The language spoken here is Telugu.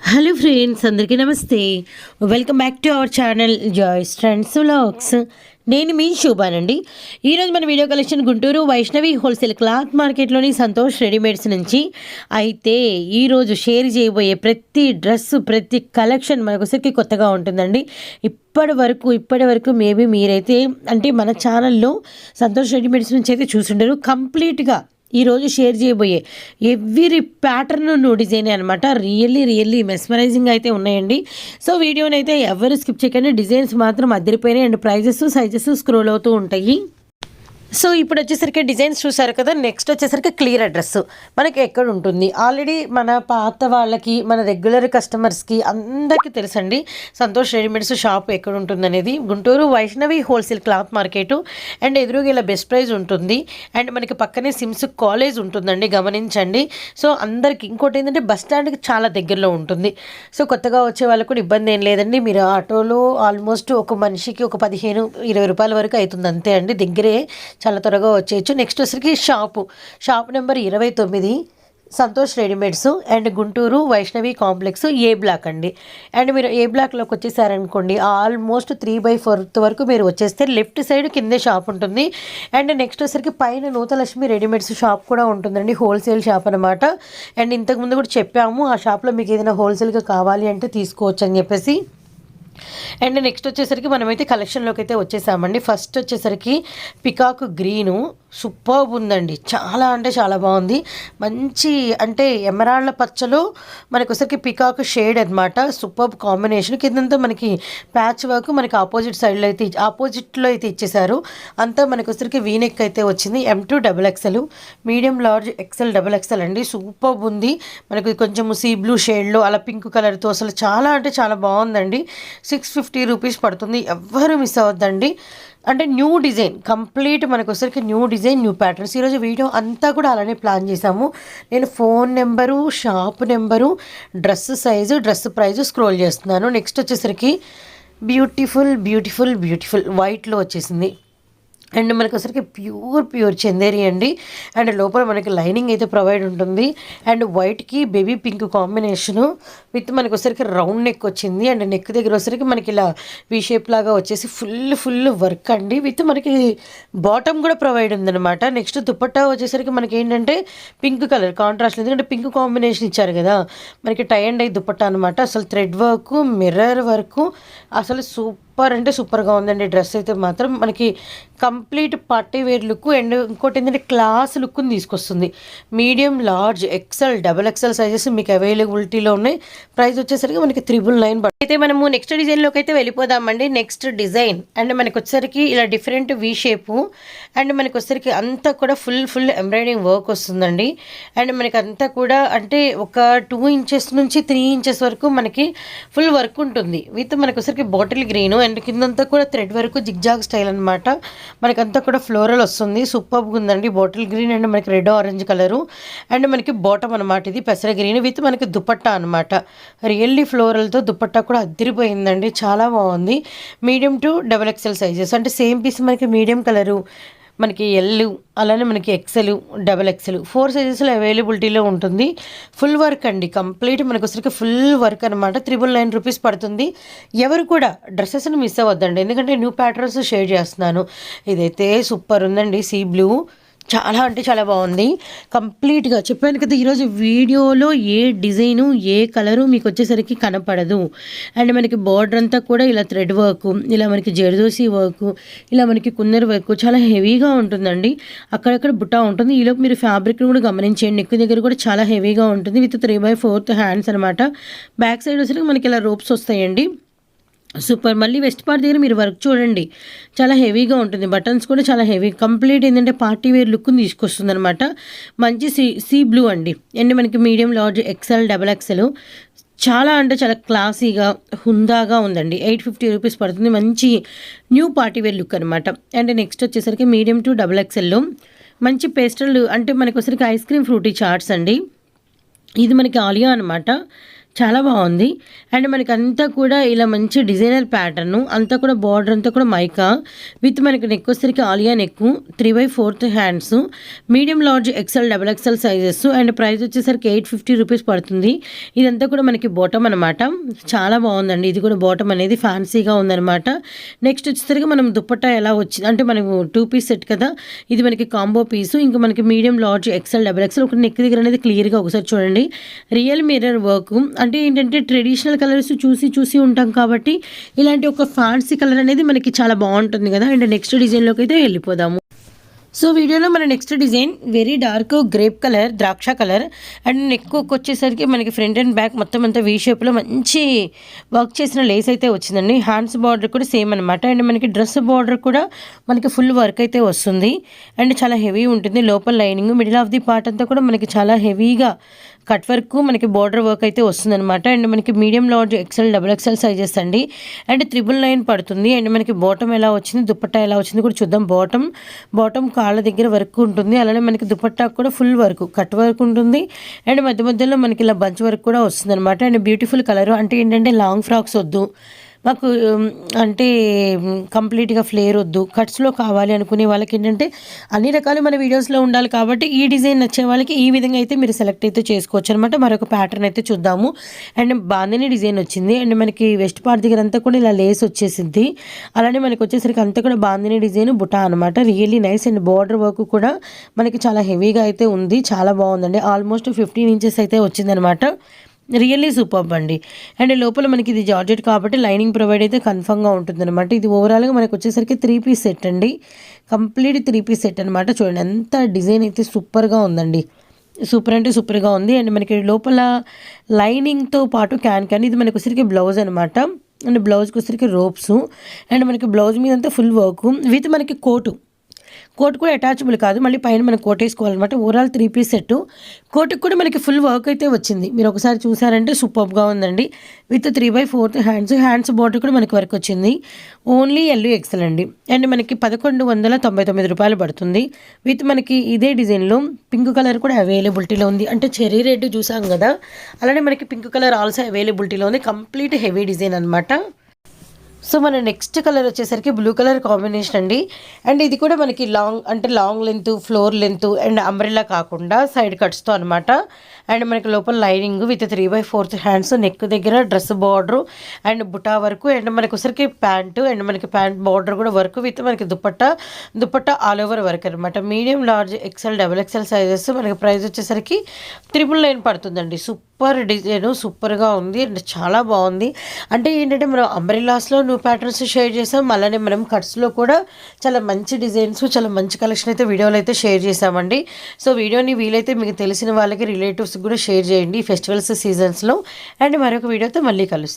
హలో ఫ్రెండ్స్ అందరికీ నమస్తే. Welcome back to our channel Joy's friends vlogs నేను మీ శోభానండి. ఈరోజు మన video collection Guntur Vaishnavi wholesale cloth మార్కెట్లోని Santosh readymades నుంచి. అయితే ఈరోజు షేర్ చేయబోయే ప్రతి డ్రెస్ ప్రతి కలెక్షన్ మనకొసరికి కొత్తగా ఉంటుందండి. ఇప్పటి వరకు ఇప్పటి వరకు మేబీ మీరైతే అంటే మన ఛానల్లో సంతోష్ రెడీమేడ్స్ నుంచి అయితే చూసుండరు. కంప్లీట్గా ఈరోజు షేర్ చేయబోయే ఎవ్రీ ప్యాటర్న్ డిజైన్ అనమాట రియల్లీ రియల్లీ మెస్మరైజింగ్ అయితే ఉన్నాయండి. సో వీడియోనైతే ఎవరు స్కిప్ చేయకండి. డిజైన్స్ మాత్రం అద్దరిపోయినాయి. అండ్ ప్రైజెస్ సైజెస్ స్క్రోల్ అవుతూ ఉంటాయి. సో ఇప్పుడు వచ్చేసరికి డిజైన్స్ చూసారు కదా నెక్స్ట్ వచ్చేసరికి క్లియర్ అడ్రస్. మనకి ఎక్కడ ఉంటుంది ఆల్రెడీ మన పాత వాళ్ళకి మన రెగ్యులర్ కస్టమర్స్కి అందరికీ తెలుసండి సంతోష్ రెడీమేడ్స్ షాప్ ఎక్కడ ఉంటుందనేది Guntur Vaishnavi wholesale cloth market and ఎదురుగా ఇలా బెస్ట్ ప్రైజ్ ఉంటుంది. అండ్ మనకి పక్కనే సిమ్స్ కాలేజ్ ఉంటుందండి గమనించండి. సో అందరికి ఇంకోటి ఏంటంటే బస్ స్టాండ్కి చాలా దగ్గరలో ఉంటుంది. సో కొత్తగా వచ్చే వాళ్ళకు కూడా ఇబ్బంది ఏం లేదండి. మీరు ఆటోలో ఆల్మోస్ట్ ఒక మనిషికి ఒక పదిహేను ఇరవై రూపాయల వరకు అవుతుంది అంతే అండి. దగ్గరే చాలా త్వరగా వచ్చేయచ్చు. నెక్స్ట్ వచ్చరికి షాపు. షాప్ నెంబర్ ఇరవై తొమ్మిది Santosh readymades and Guntur Vaishnavi complex A block అండి. అండ్ మీరు ఏ బ్లాక్లోకి వచ్చేసారనుకోండి ఆల్మోస్ట్ త్రీ బై ఫోర్త్ వరకు మీరు వచ్చేస్తే లెఫ్ట్ సైడ్ కిందే షాప్ ఉంటుంది. అండ్ నెక్స్ట్ వచ్చరికి పైన నూతలక్ష్మి రెడీమేడ్స్ షాప్ కూడా ఉంటుందండి హోల్సేల్ షాప్ అనమాట అండ్ ఇంతకుముందు కూడా చెప్పాము ఆ షాప్లో మీకు ఏదైనా హోల్సేల్గా కావాలి అంటే తీసుకోవచ్చు అని చెప్పేసి. అండ్ నెక్స్ట్ వచ్చేసరికి మనమైతే కలెక్షన్లోకి అయితే వచ్చేసామండి. ఫస్ట్ వచ్చేసరికి పికాక్ గ్రీను సూపర్బ్ ఉందండి. చాలా అంటే చాలా బాగుంది. మంచి అంటే ఎమరాళ్ళ పచ్చలో మనకు ఒకసారికి పికాక్ షేడ్ అనమాట సూపర్బ్ కాంబినేషన్. కిందంతా మనకి ప్యాచ్ వర్క్ మనకి ఆపోజిట్ సైడ్లో అయితే ఆపోజిట్లో అయితే ఇచ్చేసారు అంతా మనకు ఒకసారికి వీనెక్ అయితే వచ్చింది. M to double XL medium large XL double XL అండి. సూపర్బ్ ఉంది. మనకి కొంచెం సీ బ్లూ షేడ్లో అలా పింక్ కలర్తో అసలు చాలా అంటే చాలా బాగుందండి. సిక్స్ ఫిఫ్టీ రూపీస్ పడుతుంది. ఎవ్వరు మిస్ అవ్వద్దండి. అంటే న్యూ డిజైన్ కంప్లీట్ మనకు వచ్చరికి న్యూ డిజైన్ న్యూ ప్యాటర్న్స్. ఈరోజు వీడియో అంతా కూడా అలానే ప్లాన్ చేశాము. నేను phone number shop number dress size dress price scroll చేస్తున్నాను. నెక్స్ట్ వచ్చేసరికి బ్యూటిఫుల్ బ్యూటిఫుల్ బ్యూటిఫుల్. వైట్లో వచ్చేసింది. అండ్ మనకు ప్యూర్ ప్యూర్ చందేరి అండి. అండ్ లోపల మనకి లైనింగ్ అయితే ప్రొవైడ్ ఉంటుంది. అండ్ వైట్కి బేబీ పింక్ కాంబినేషను విత్ మనకు వచ్చరికి రౌండ్ నెక్ వచ్చింది. అండ్ నెక్ దగ్గర వచ్చరికి మనకి ఇలా వీ షేప్ లాగా వచ్చేసి ఫుల్ ఫుల్ వర్క్ అండి. విత్ మనకి బాటమ్ కూడా ప్రొవైడ్ ఉందన్నమాట. నెక్స్ట్ దుపట్టా వచ్చేసరికి మనకి ఏంటంటే పింక్ కలర్ కాంట్రాస్ట్ ఎందుకంటే పింక్ కాంబినేషన్ ఇచ్చారు కదా. మనకి టై అండ్ ఐ దుపట్టా అనమాట అసలు థ్రెడ్ వర్క్ మిర్రర్ వర్క్ అసలు సూపర్ సూపర్ అంటే సూపర్గా ఉందండి. డ్రెస్ అయితే మాత్రం మనకి complete party wear look and ఇంకోటి ఏంటంటే క్లాస్ లుక్ని తీసుకొస్తుంది. Medium large XL double XL sizes మీకు అవైలబిలిటీలో ఉన్నాయి. ప్రైస్ వచ్చేసరికి మనకి త్రిబుల్ నైన్ అయితే మనము నెక్స్ట్ డిజైన్లోకి అయితే వెళ్ళిపోదామండి. నెక్స్ట్ డిజైన్ అండ్ మనకు వచ్చేసరికి ఇలా డిఫరెంట్ వీ షేపు అండ్ మనకు వచ్చేసరికి అంతా కూడా ఫుల్ ఫుల్ ఎంబ్రాయిడింగ్ వర్క్ వస్తుందండి. అండ్ మనకి అంతా కూడా అంటే ఒక టూ ఇంచెస్ నుంచి త్రీ ఇంచెస్ వరకు మనకి ఫుల్ వర్క్ ఉంటుంది. విత్ మనకు వచ్చేసరికి బాటిల్ గ్రీన్ అండ్ కిందంతా కూడా థ్రెడ్ వరకు జిగ్జాగ్ స్టైల్ అనమాట మనకంతా కూడా ఫ్లోరల్ వస్తుంది. సూపర్గా ఉందండి. బాటిల్ గ్రీన్ అండ్ మనకి రెడ్ ఆరెంజ్ కలరు. అండ్ మనకి బాటమ్ అనమాట ఇది. పెసర గ్రీన్ విత్ మనకి దుపట్టా అనమాట రియల్లీ ఫ్లోరల్తో దుపట్టా కూడా అద్దరిపోయిందండి. చాలా బాగుంది. Medium to double XL sizes. అంటే సేమ్ పీస్ మనకి మీడియం కలరు మనకి ఎల్ అలానే మనకి ఎక్సెల్ డబల్ ఎక్సెల్ ఫోర్ సైజెస్లో అవైలబిలిటీలో ఉంటుంది. ఫుల్ వర్క్ అండి. కంప్లీట్ మనకు వచ్చరికి ఫుల్ వర్క్ అనమాట త్రిబుల్ నైన్ రూపీస్ పడుతుంది. ఎవరు కూడా డ్రెస్సెస్ని మిస్ అవ్వద్దండి. ఎందుకంటే న్యూ ప్యాటర్న్స్ షేర్ చేస్తున్నాను. ఇదైతే సూపర్ ఉందండి. సీ బ్లూ చాలా అంటే చాలా బాగుంది. కంప్లీట్గా చెప్పాను కదా ఈరోజు వీడియోలో ఏ డిజైను ఏ కలరు మీకు వచ్చేసరికి కనపడదు. అండ్ మనకి బార్డర్ అంతా కూడా ఇలా థ్రెడ్ వర్క్ ఇలా మనకి జర్దోసి వర్క్ ఇలా మనకి కుందరు వర్క్ చాలా హెవీగా ఉంటుందండి. అక్కడక్కడ బుట్టా ఉంటుంది. ఈలోపు మీరు ఫ్యాబ్రిక్ని కూడా గమనించండి. నెక్ దగ్గర కూడా చాలా హెవీగా ఉంటుంది. With three by fourth hands అనమాట బ్యాక్ సైడ్ వచ్చేసరికి మనకి ఇలా రోప్స్ వస్తాయండి. సూపర్. మళ్ళీ వెస్ట్ పార్ట్ దగ్గర మీరు వర్క్ చూడండి. చాలా హెవీగా ఉంటుంది. బటన్స్ కూడా చాలా హెవీ. కంప్లీట్ ఏంటంటే పార్టీ వేర్ లుక్ని తీసుకొస్తుంది అనమాట మంచి సీ సీ బ్లూ అండి. అండ్ మనకి medium large XL double XL చాలా అంటే చాలా క్లాసీగా హుందాగా ఉందండి. ఎయిట్ ఫిఫ్టీ రూపీస్ పడుతుంది. మంచి న్యూ పార్టీ వేర్ లుక్ అనమాట అండ్ నెక్స్ట్ వచ్చేసరికి మీడియం టు డబల్ ఎక్సెల్లో మంచి పేస్టల్ అంటే మనకి వచ్చరికి ఐస్ క్రీమ్ ఫ్రూటీ చార్ట్స్ అండి. ఇది మనకి ఆలియా అనమాట చాలా బాగుంది. అండ్ మనకి అంతా కూడా ఇలా మంచి డిజైనర్ ప్యాటర్న్ అంతా కూడా బార్డర్ అంతా కూడా మైకా విత్ మనకి నెక్ వచ్చేసరికి Alia neck three by fourth hands medium large XL double XL sizes and price వచ్చేసరికి ఎయిట్ ఫిఫ్టీ రూపీస్ పడుతుంది. ఇదంతా కూడా మనకి బాటమ్ అనమాట చాలా బాగుందండి. ఇది కూడా బాటమ్ అనేది ఫ్యాన్సీగా ఉందన్నమాట. నెక్స్ట్ వచ్చేసరికి మనం దుప్పట్టా ఎలా వచ్చింది అంటే మనకు టూ పీస్ సెట్ కదా ఇది మనకి కాంబో పీసు ఇంకా మనకి medium large XL double XL ఒక నెక్ దగ్గర అనేది క్లియర్గా ఒకసారి చూడండి. రియల్ మిర్రర్ వర్క్ అంటే ఏంటంటే ట్రెడిషనల్ కలర్స్ చూసి చూసి ఉంటాం కాబట్టి ఇలాంటి ఒక ఫ్యాన్సీ కలర్ అనేది మనకి చాలా బాగుంటుంది కదా. అండ్ నెక్స్ట్ డిజైన్లోకి అయితే వెళ్ళిపోదాము. సో వీడియోలో మన next design very dark grape colour ద్రాక్ష కలర్. అండ్ నెక్ వచ్చేసరికి మనకి ఫ్రంట్ అండ్ బ్యాక్ మొత్తం అంతా వీ షేప్లో మంచి వర్క్ చేసిన లేస్ అయితే వచ్చిందండి. హ్యాండ్స్ బార్డర్ కూడా సేమ్ అనమాట అండ్ మనకి డ్రెస్ బార్డర్ కూడా మనకి ఫుల్ వర్క్ అయితే వస్తుంది. అండ్ చాలా హెవీ ఉంటుంది. లోపల lining middle of the part అంతా కూడా మనకి చాలా హెవీగా కట్ వర్క్ మనకి బార్డర్ వర్క్ అయితే వస్తుందన్నమాట. అండ్ మనకి medium large XL double XL sizes అండి. అండ్ త్రిబుల్ నైన్ పడుతుంది. అండ్ మనకి బాటమ్ ఎలా వచ్చింది దుప్పట్టా ఎలా వచ్చింది కూడా చూద్దాం. బాటమ్ బాటమ్ కాళ్ళ దగ్గర వర్క్ ఉంటుంది. అలానే మనకి దుపట్టా కూడా ఫుల్ వర్క్ కట్ వర్క్ ఉంటుంది. అండ్ మధ్య మధ్యలో మనకి ఇలా బంచ్ వర్క్ కూడా వస్తుంది అండ్ బ్యూటిఫుల్ కలర్ అంటే ఏంటంటే లాంగ్ ఫ్రాక్స్ వద్దు. మాకు అంటే కంప్లీట్గా ఫ్లేర్ వద్దు. కట్స్లో కావాలి అనుకునే వాళ్ళకి ఏంటంటే అన్ని రకాలు మన వీడియోస్లో ఉండాలి కాబట్టి ఈ డిజైన్ నచ్చే వాళ్ళకి ఈ విధంగా అయితే మీరు సెలెక్ట్ అయితే చేసుకోవచ్చు అనమాట మరొక ప్యాటర్న్ అయితే చూద్దాము. అండ్ బాగానే డిజైన్ వచ్చింది. అండ్ మనకి వెస్ట్ పార్ట్ దగ్గర అంతా కూడా ఇలా లేస్ వచ్చేసింది. అలానే మనకి వచ్చేసరికి అంతా కూడా బాందిని డిజైన్ బుటా అనమాట really nice and border work కూడా మనకి చాలా హెవీగా అయితే ఉంది. చాలా బాగుందండి. ఆల్మోస్ట్ ఫిఫ్టీన్ ఇంచెస్ అయితే వచ్చిందనమాట రియల్లీ సూపర్ అండి. అండ్ లోపల మనకి ఇది జార్జెట్ కాబట్టి లైనింగ్ ప్రొవైడ్ అయితే కన్ఫర్మ్గా ఉంటుంది అనమాట ఇది ఓవరాల్గా మనకు వచ్చేసరికి త్రీ పీస్ సెట్ అండి. కంప్లీట్ త్రీ పీస్ సెట్ అనమాట చూడండి ఎంత డిజైన్ అయితే సూపర్గా ఉందండి. సూపర్ అంటే సూపర్గా ఉంది. అండ్ మనకి లోపల లైనింగ్తో పాటు క్యాన్ క్యాన్. ఇది మనకు వచ్చరికి బ్లౌజ్ అనమాట అండ్ బ్లౌజ్కి వచ్చరికి రోప్స్. అండ్ మనకి బ్లౌజ్ మీద అంతా ఫుల్ వర్క్. విత్ మనకి కోటు. కోట్ కూడా అటాచబుల్ కాదు. మళ్ళీ పైన మనం కోట్ వేసుకోవాలన్నమాట. ఓవరాల్ త్రీ పీస్ సెట్ కోట్కి కూడా మనకి ఫుల్ వర్క్ అయితే వచ్చింది. మీరు ఒకసారి చూసారంటే సూపర్గా ఉందండి. With three by fourth hands hands border కూడా మనకి వర్క్ వచ్చింది. ఓన్లీ ఎల్లు ఎక్సెల్ అండి. అండ్ మనకి పదకొండు వందల తొంభై తొమ్మిది రూపాయలు పడుతుంది. విత్ మనకి ఇదే డిజైన్లో పింక్ కలర్ కూడా అవైలబిలిటీలో ఉంది. అంటే చెరీ రెడ్ చూసాం కదా. అలానే మనకి పింక్ కలర్ ఆల్సో అవైలబిలిటీలో ఉంది. కంప్లీట్ హెవీ డిజైన్ అనమాట సో మన నెక్స్ట్ కలర్ వచ్చేసరికి బ్లూ కలర్ కాంబినేషన్ అండి. అండ్ ఇది కూడా మనకి లాంగ్ అంటే long length floor length and umbrella కాకుండా సైడ్ కట్స్తో అనమాట అండ్ మనకి లోపల lining with three by fourth hands neck దగ్గర డ్రెస్ బార్డర్ అండ్ బుటా వర్క్ అండ్ మనకి ఒకసారికి ప్యాంటు అండ్ మనకి ప్యాంట్ బార్డర్ కూడా వర్క్ విత్ మనకి dupatta dupatta all over work అనమాట medium large XL double XL sizes మనకి ప్రైస్ వచ్చేసరికి త్రిపుల్ నైన్ పడుతుందండి. సూపర్ డిజైన్ సూపర్గా ఉంది. అండ్ చాలా బాగుంది. అంటే ఏంటంటే మనం అంబ్రెల్లాస్లో న్యూ ప్యాటర్న్స్ షేర్ చేసాం. అలానే మనం కట్స్లో కూడా చాలా మంచి డిజైన్స్ చాలా మంచి కలెక్షన్ అయితే వీడియోలో అయితే షేర్ చేసామండి. సో వీడియోని వీలైతే మీకు తెలిసిన వాళ్ళకి రిలేటివ్స్ కూడా షేర్ చేయండి ఫెస్టివల్స్ సీజన్స్లో అండ్ మరొక వీడియోతో మళ్ళీ కలుస్తాం.